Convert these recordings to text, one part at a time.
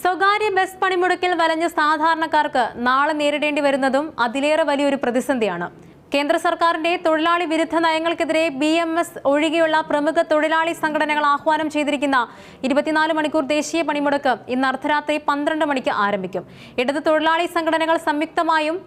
സ്വകാര്യ ബസ് പണിമുടക്കിൽ വലഞ്ഞ സാധാരണക്കാർക്ക് നാളെ നേരിടേണ്ടി വരുന്നതും അതിലേറെ വലിയൊരു പ്രതിസന്ധിയാണ്. കേന്ദ്ര സർക്കാരിന്റെ തൊഴിലാളി വിരുദ്ധ നയങ്ങൾക്കെതിരെ ബി എം എസ് ഒഴികെയുള്ള പ്രമുഖ തൊഴിലാളി സംഘടനകൾ ആഹ്വാനം ചെയ്തിരിക്കുന്ന ഇരുപത്തിനാല് മണിക്കൂർ ദേശീയ പണിമുടക്ക് ഇന്ന് അർദ്ധരാത്രി പന്ത്രണ്ട് മണിക്ക് ആരംഭിക്കും. ഇടത് തൊഴിലാളി സംഘടനകൾ സംയുക്തമായും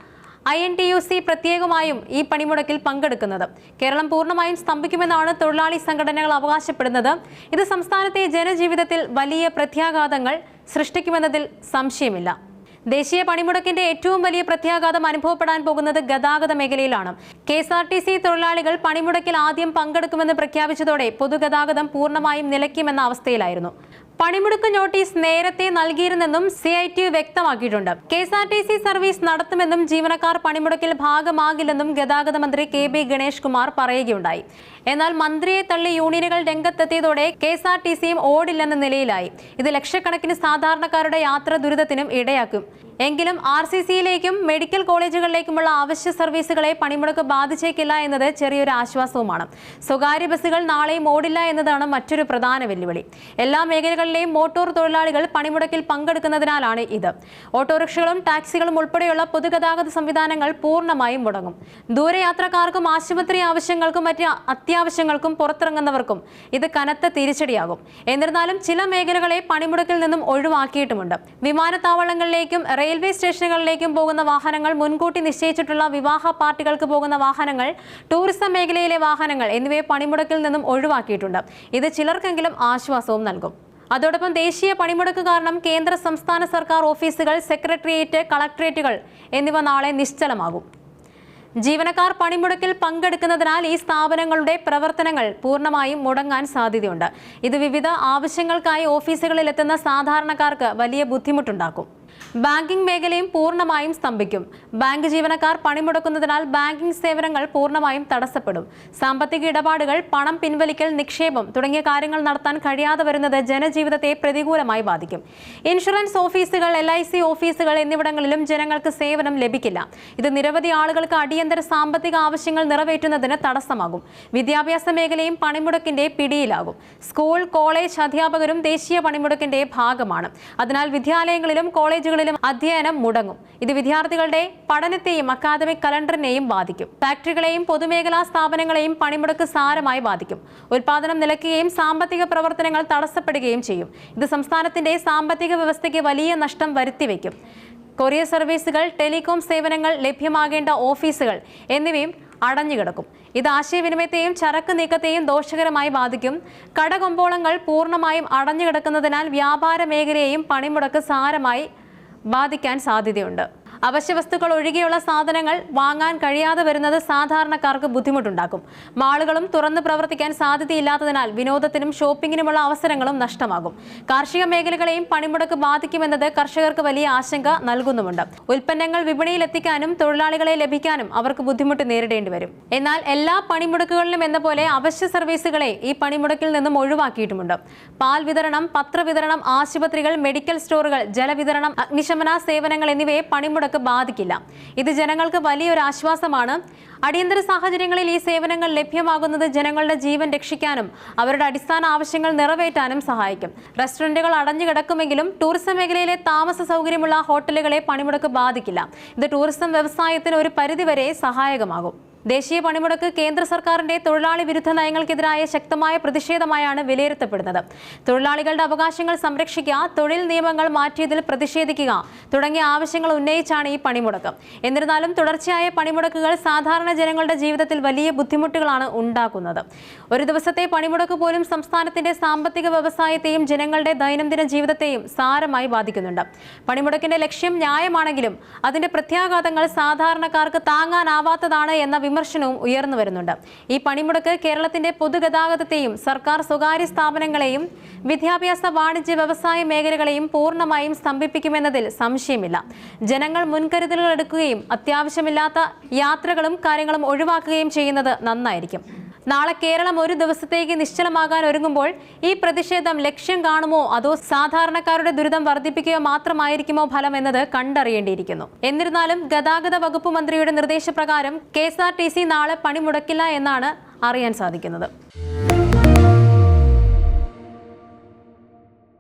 I N T U C പ്രത്യേകമായും ഈ പണിമുടക്കിൽ പങ്കെടുക്കുന്നത്. കേരളം പൂർണമായും സ്തംഭിക്കുമെന്നാണ് തൊഴിലാളി സംഘടനകൾ അവകാശപ്പെടുന്നത്. ഇത് സംസ്ഥാനത്തെ ജനജീവിതത്തിൽ വലിയ പ്രത്യാഘാതങ്ങൾ സൃഷ്ടിക്കുമെന്നതിൽ സംശയമില്ല. ദേശീയ പണിമുടക്കിന്റെ ഏറ്റവും വലിയ പ്രത്യാഘാതം അനുഭവപ്പെടാൻ പോകുന്നത് ഗതാഗത മേഖലയിലാണ്. K S R T C തൊഴിലാളികൾ പണിമുടക്കിൽ ആദ്യം പങ്കെടുക്കുമെന്ന് പ്രഖ്യാപിച്ചതോടെ പൊതുഗതാഗതം പൂർണമായും നിലയ്ക്കുമെന്ന അവസ്ഥയിലായിരുന്നു. പണിമുടക്ക് നോട്ടീസ് നേരത്തെ നൽകിയിരുന്നെന്നും സി ഐ ടി വ്യക്തമാക്കിയിട്ടുണ്ട്. K S R T C service നടത്തുമെന്നും ജീവനക്കാർ പണിമുടക്കിൽ ഭാഗമാകില്ലെന്നും ഗതാഗത മന്ത്രി കെ ബി ഗണേഷ് കുമാർ പറയുകയുണ്ടായി. എന്നാൽ മന്ത്രിയെ തള്ളി യൂണിയനുകൾ രംഗത്തെത്തിയതോടെ കെ എസ് ആർ ടി സിയും ഓടില്ലെന്ന നിലയിലായി. ഇത് ലക്ഷക്കണക്കിന് സാധാരണക്കാരുടെ യാത്ര ദുരിതത്തിനും ഇടയാക്കും. എങ്കിലും ആർ സി സിയിലേക്കും മെഡിക്കൽ കോളേജുകളിലേക്കുമുള്ള അവശ്യ സർവീസുകളെ പണിമുടക്ക് ബാധിച്ചേക്കില്ല എന്നത് ചെറിയൊരു ആശ്വാസവുമാണ്. സ്വകാര്യ ബസ്സുകൾ നാളെയും ഓടില്ല എന്നതാണ് മറ്റൊരു പ്രധാന വെല്ലുവിളി. എല്ലാ മേഖലകളിലെയും മോട്ടോർ തൊഴിലാളികൾ പണിമുടക്കിൽ പങ്കെടുക്കുന്നതിനാലാണ് ഇത്. ഓട്ടോറിക്ഷകളും ടാക്സികളും ഉൾപ്പെടെയുള്ള പൊതുഗതാഗത സംവിധാനങ്ങൾ പൂർണമായും മുടങ്ങും. ദൂരയാത്രക്കാർക്കും ആശുപത്രി ആവശ്യങ്ങൾക്കും മറ്റ് അത്യാവശ്യങ്ങൾക്കും പുറത്തിറങ്ങുന്നവർക്കും ഇത് കനത്ത തിരിച്ചടിയാകും. എന്നിരുന്നാലും ചില മേഖലകളെ പണിമുടക്കിൽ നിന്നും ഒഴിവാക്കിയിട്ടുമുണ്ട്. വിമാനത്താവളങ്ങളിലേക്കും റെയിൽവേ സ്റ്റേഷനുകളിലേക്കും പോകുന്ന വാഹനങ്ങൾ മുൻകൂട്ടി നിശ്ചയിച്ചിട്ടുള്ള വിവാഹ പാർട്ടികൾക്ക് പോകുന്ന വാഹനങ്ങൾ ടൂറിസം മേഖലയിലെ വാഹനങ്ങൾ എന്നിവയെ പണിമുടക്കിൽ നിന്നും ഒഴിവാക്കിയിട്ടുണ്ട്. ഇത് ചിലർക്കെങ്കിലും ആശ്വാസവും നൽകും. അതോടൊപ്പം ദേശീയ പണിമുടക്ക് കാരണം കേന്ദ്ര സംസ്ഥാന സർക്കാർ ഓഫീസുകൾ സെക്രട്ടേറിയറ്റ് കളക്ടറേറ്റുകൾ എന്നിവ നാളെ നിശ്ചലമാകും. ജീവനക്കാർ പണിമുടക്കിൽ പങ്കെടുക്കുന്നതിനാൽ ഈ സ്ഥാപനങ്ങളുടെ പ്രവർത്തനങ്ങൾ പൂർണമായും മുടങ്ങാൻ സാധ്യതയുണ്ട്. ഇത് വിവിധ ആവശ്യങ്ങൾക്കായി ഓഫീസുകളിലെത്തുന്ന സാധാരണക്കാർക്ക് വലിയ ബുദ്ധിമുട്ടുണ്ടാക്കും. ബാങ്കിംഗ് മേഖലയും പൂർണമായും സ്തംഭിക്കും. ബാങ്ക് ജീവനക്കാർ പണിമുടക്കുന്നതിനാൽ ബാങ്കിംഗ് സേവനങ്ങൾ പൂർണമായും തടസ്സപ്പെടും. സാമ്പത്തിക ഇടപാടുകൾ പണം പിൻവലിക്കൽ നിക്ഷേപം തുടങ്ങിയ കാര്യങ്ങൾ നടത്താൻ കഴിയാതെ വരുന്നത് ജനജീവിതത്തെ പ്രതികൂലമായി ബാധിക്കും. ഇൻഷുറൻസ് ഓഫീസുകൾ എൽ ഓഫീസുകൾ എന്നിവിടങ്ങളിലും ജനങ്ങൾക്ക് സേവനം ലഭിക്കില്ല. ഇത് നിരവധി ആളുകൾക്ക് അടിയന്തര സാമ്പത്തിക ആവശ്യങ്ങൾ നിറവേറ്റുന്നതിന് തടസ്സമാകും. വിദ്യാഭ്യാസ മേഖലയും പണിമുടക്കിന്റെ പിടിയിലാകും. സ്കൂൾ കോളേജ് അധ്യാപകരും ദേശീയ പണിമുടക്കിന്റെ ഭാഗമാണ്. അതിനാൽ വിദ്യാലയങ്ങളിലും കോളേജുകളിലും അധ്യയനം മുടങ്ങും. ഇത് വിദ്യാർത്ഥികളുടെ പഠനത്തെയും അക്കാദമിക് കലണ്ടറിനെയും ബാധിക്കും. ഫാക്ടറികളെയും പൊതുമേഖലാ സ്ഥാപനങ്ങളെയും പണിമുടക്ക് സാരമായി ബാധിക്കും. ഉൽപാദനം നിലയ്ക്കുകയും സാമ്പത്തിക പ്രവർത്തനങ്ങൾ തടസ്സപ്പെടുകയും ചെയ്യും. ഇത് സംസ്ഥാനത്തിന്റെ സാമ്പത്തിക വ്യവസ്ഥയ്ക്ക് വലിയ നഷ്ടം വരുത്തിവെക്കും. കൊറിയർ സർവീസുകൾ ടെലികോം സേവനങ്ങൾ ലഭ്യമാകേണ്ട ഓഫീസുകൾ എന്നിവയും അടഞ്ഞുകിടക്കും. ഇത് ആശയവിനിമയത്തെയും ചരക്ക് നീക്കത്തെയും ദോഷകരമായി ബാധിക്കും. കടകൊമ്പോളങ്ങൾ പൂർണമായും അടഞ്ഞുകിടക്കുന്നതിനാൽ വ്യാപാര മേഖലയെയും പണിമുടക്ക് സാരമായി ബാധിക്കാൻ സാധ്യതയുണ്ട്. അവശ്യവസ്തുക്കൾ ഒഴികെയുള്ള സാധനങ്ങൾ വാങ്ങാൻ കഴിയാതെ വരുന്നത് സാധാരണക്കാർക്ക് ബുദ്ധിമുട്ടുണ്ടാക്കും. മാളുകളും തുറന്ന് പ്രവർത്തിക്കാൻ സാധ്യതയില്ലാത്തതിനാൽ വിനോദത്തിനും ഷോപ്പിങ്ങിനുമുള്ള അവസരങ്ങളും നഷ്ടമാകും. കാർഷിക മേഖലകളെയും പണിമുടക്ക് ബാധിക്കുമെന്നത് കർഷകർക്ക് വലിയ ആശങ്ക നൽകുന്നുമുണ്ട്. ഉൽപ്പന്നങ്ങൾ വിപണിയിൽ എത്തിക്കാനും തൊഴിലാളികളെ ലഭിക്കാനും അവർക്ക് ബുദ്ധിമുട്ട് നേരിടേണ്ടി വരും. എന്നാൽ എല്ലാ പണിമുടക്കുകളിലും എന്ന പോലെ അവശ്യ സർവീസുകളെ ഈ പണിമുടക്കിൽ നിന്നും ഒഴിവാക്കിയിട്ടുമുണ്ട്. പാൽ വിതരണം പത്രവിതരണം ആശുപത്രികൾ മെഡിക്കൽ സ്റ്റോറുകൾ ജലവിതരണം അഗ്നിശമന സേവനങ്ങൾ എന്നിവയെ പണിമുടക്ക് ബാധിക്കില്ല. ഇത് ജനങ്ങൾക്ക് വലിയൊരു ആശ്വാസമാണ്. അടിയന്തര സാഹചര്യങ്ങളിൽ ഈ സേവനങ്ങൾ ലഭ്യമാകുന്നത് ജനങ്ങളുടെ ജീവൻ രക്ഷിക്കാനും അവരുടെ അടിസ്ഥാന ആവശ്യങ്ങൾ നിറവേറ്റാനും സഹായിക്കും. റെസ്റ്റോറന്റുകൾ അടഞ്ഞു കിടക്കുമെങ്കിലും ടൂറിസം മേഖലയിലെ താമസ സൗകര്യമുള്ള ഹോട്ടലുകളെ പണിമുടക്ക് ബാധിക്കില്ല. ഇത് ടൂറിസം വ്യവസായത്തിന് ഒരു പരിധിവരെ സഹായകമാകും. ദേശീയ പണിമുടക്ക് കേന്ദ്ര സർക്കാരിന്റെ തൊഴിലാളി വിരുദ്ധ നയങ്ങൾക്കെതിരായ ശക്തമായ പ്രതിഷേധമായാണ് വിലയിരുത്തപ്പെടുന്നത്. തൊഴിലാളികളുടെ അവകാശങ്ങൾ സംരക്ഷിക്കുക തൊഴിൽ നിയമങ്ങൾ മാറ്റിയതിൽ പ്രതിഷേധിക്കുക തുടങ്ങിയ ആവശ്യങ്ങൾ ഉന്നയിച്ചാണ് ഈ പണിമുടക്ക്. എന്നിരുന്നാലും തുടർച്ചയായ പണിമുടക്കുകൾ സാധാരണ ജനങ്ങളുടെ ജീവിതത്തിൽ വലിയ ബുദ്ധിമുട്ടുകളാണ് ഉണ്ടാക്കുന്നത്. ഒരു ദിവസത്തെ പണിമുടക്ക് പോലും സംസ്ഥാനത്തിന്റെ സാമ്പത്തിക വ്യവസായത്തെയും ജനങ്ങളുടെ ദൈനംദിന ജീവിതത്തെയും സാരമായി ബാധിക്കുന്നുണ്ട്. പണിമുടക്കിന്റെ ലക്ഷ്യം ന്യായമാണെങ്കിലും അതിന്റെ പ്രത്യാഘാതങ്ങൾ സാധാരണക്കാർക്ക് താങ്ങാനാവാത്തതാണ് എന്ന വിമർശനവും ഉയർന്നു വരുന്നുണ്ട്. ഈ പണിമുടക്ക് കേരളത്തിന്റെ പൊതുഗതാഗതത്തെയും സർക്കാർ സ്വകാര്യ സ്ഥാപനങ്ങളെയും വിദ്യാഭ്യാസ വാണിജ്യ വ്യവസായ മേഖലകളെയും പൂർണമായും സ്തംഭിപ്പിക്കുമെന്നതിൽ സംശയമില്ല. ജനങ്ങൾ മുൻകരുതലുകൾ എടുക്കുകയും അത്യാവശ്യമില്ലാത്ത യാത്രകളും കാര്യങ്ങളും ഒഴിവാക്കുകയും ചെയ്യുന്നത് നന്നായിരിക്കും. നാളെ കേരളം ഒരു ദിവസത്തേക്ക് നിശ്ചലമാകാൻ ഒരുങ്ങുമ്പോൾ ഈ പ്രതിഷേധം ലക്ഷ്യം കാണുമോ? അതോ സാധാരണക്കാരുടെ ദുരിതം വർദ്ധിപ്പിക്കുകയോ മാത്രമായിരിക്കുമോ ഫലം എന്നത് കണ്ടറിയേണ്ടിയിരിക്കുന്നു. എന്നിരുന്നാലും ഗതാഗത വകുപ്പ് മന്ത്രിയുടെ നിർദ്ദേശപ്രകാരം കെ നാളെ പണിമുടക്കില്ല എന്നാണ് അറിയാൻ സാധിക്കുന്നത്.